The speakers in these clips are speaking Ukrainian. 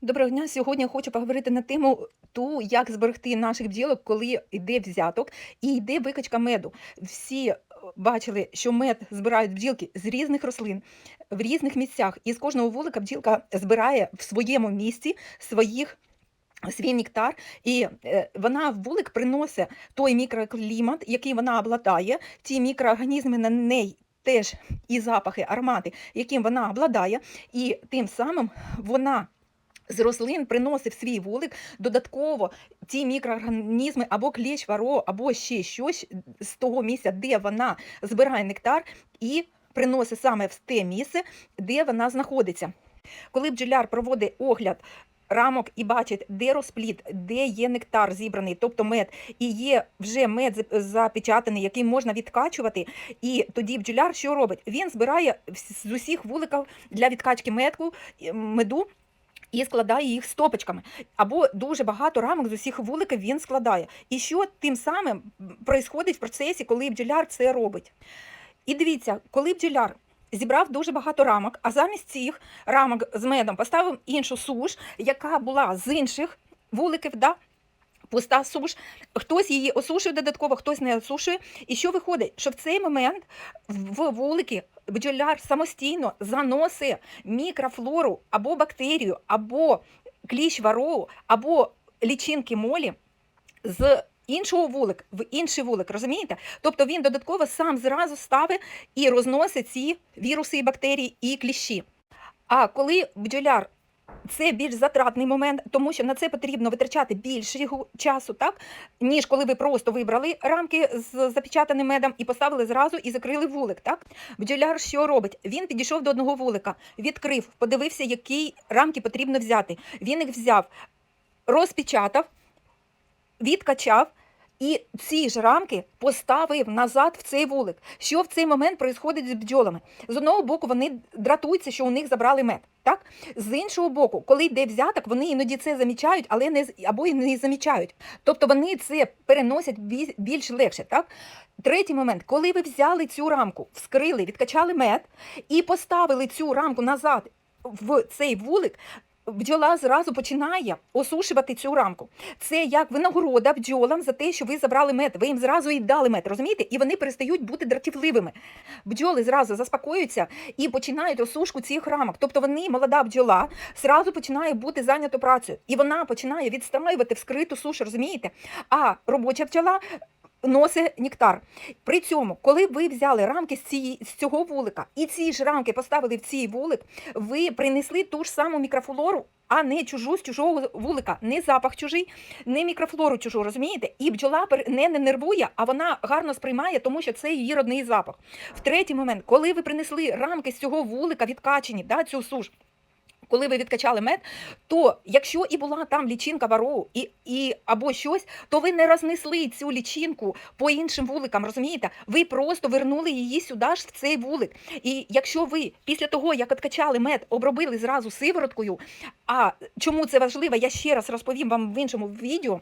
Доброго дня. Сьогодні хочу поговорити на тему ту, як зберегти наших бджілок, коли йде взяток і йде викачка меду. Всі е, бачили, що мед збирають бджілки з різних рослин в різних місцях, і з кожного вулика бджілка збирає в своєму місці своїх. Свій нектар, і е, вона в вулик приносить той мікроклімат, який вона обладає, ті мікроорганізми на неї теж і запахи, аромати, яким вона обладає, і тим самим вона з рослин приносив свій вулик додатково ті мікроорганізми або кліщ, варо, або ще щось з того місця, де вона збирає нектар, і приносить саме в те місце, де вона знаходиться. Коли бджоляр проводить огляд рамок і бачить, де розплід, де є нектар зібраний, тобто мед, і є вже мед запечатаний, який можна відкачувати, і тоді бджоляр що робить? Він збирає з усіх вуликів для відкачки медку, е, меду і складає їх стопочками. Або дуже багато рамок з усіх вуликів він складає. І що тим самим происходить в процесі, коли бджоляр це робить? І дивіться, коли бджоляр зібрав дуже багато рамок, а замість цих рамок з медом поставив іншу суш, яка була з інших вуликів, да? Пуста суш, хтось її осушує додатково, хтось не осушує. І що виходить? Що в цей момент в вулики бджоляр самостійно заносить мікрофлору або бактерію, або кліщ вароу, або лічинки молі з іншого вулик в інший вулик, розумієте? Тобто він додатково сам зразу ставить і розносить ці віруси і бактерії і кліщі. А коли бджоляр це більш затратний момент, тому що на це потрібно витрачати більше часу, так ніж коли ви просто вибрали рамки з запечатаним медом і поставили зразу і закрили вулик. Так бджоляр що робить? Він підійшов до одного вулика, відкрив, подивився, які рамки потрібно взяти. Він їх взяв, розпечатав, відкачав. І ці ж рамки поставив назад в цей вулик. Що в цей момент відбувається з бджолами? З одного боку, вони дратуються, що у них забрали мед. Так? З іншого боку, коли йде взяток, вони іноді це замічають, але не або і не замічають. Тобто вони це переносять бі- більш легше. Так? Третій момент, коли ви взяли цю рамку, вскрили, відкачали мед і поставили цю рамку назад в цей вулик. Бджола зразу починає осушувати цю рамку. Це як винагорода бджолам за те, що ви забрали мед. Ви їм зразу і дали мед, розумієте? І вони перестають бути дратівливими. Бджоли зразу заспокоюються і починають осушку цих рамок. Тобто вони, молода бджола, зразу починає бути зайнято працею. І вона починає відстаювати вскриту сушу, розумієте? А робоча бджола носить нектар. При цьому, коли ви взяли рамки з, цієї, з цього вулика і ці ж рамки поставили в цей вулик, ви принесли ту ж саму мікрофлору, а не чужу з чужого вулика, не запах чужий, не мікрофлору чужу, розумієте? І бджола не, не нервує, а вона гарно сприймає, тому що це її родний запах. В третій момент, коли ви принесли рамки з цього вулика відкачені, да, цю суш. Коли ви відкачали мед, то якщо і була там лічинка вароу і, і або щось, то ви не рознесли цю лічинку по іншим вуликам, розумієте? Ви просто вернули її сюди ж в цей вулик. І якщо ви після того, як відкачали мед, обробили зразу сивороткою, а чому це важливо, я ще раз розповім вам в іншому відео.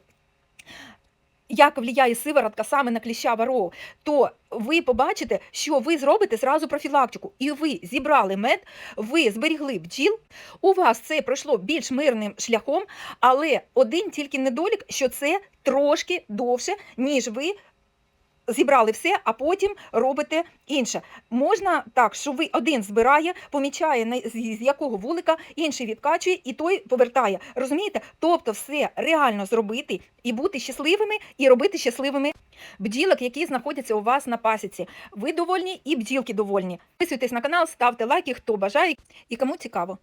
Як влияє сиворотка саме на кліща вароу, то ви побачите, що ви зробите зразу профілактику. І ви зібрали мед, ви зберігли бджіл, у вас це пройшло більш мирним шляхом, але один тільки недолік, що це трошки довше, ніж ви зібрали все, а потім робите інше. Можна так, що ви один збирає, помічає з якого вулика, інший відкачує і той повертає. Розумієте? Тобто все реально зробити і бути щасливими, і робити щасливими бджілок, які знаходяться у вас на пасіці. Ви довольні і бджілки довольні. Підписуйтесь на канал, ставте лайки, хто бажає і кому цікаво.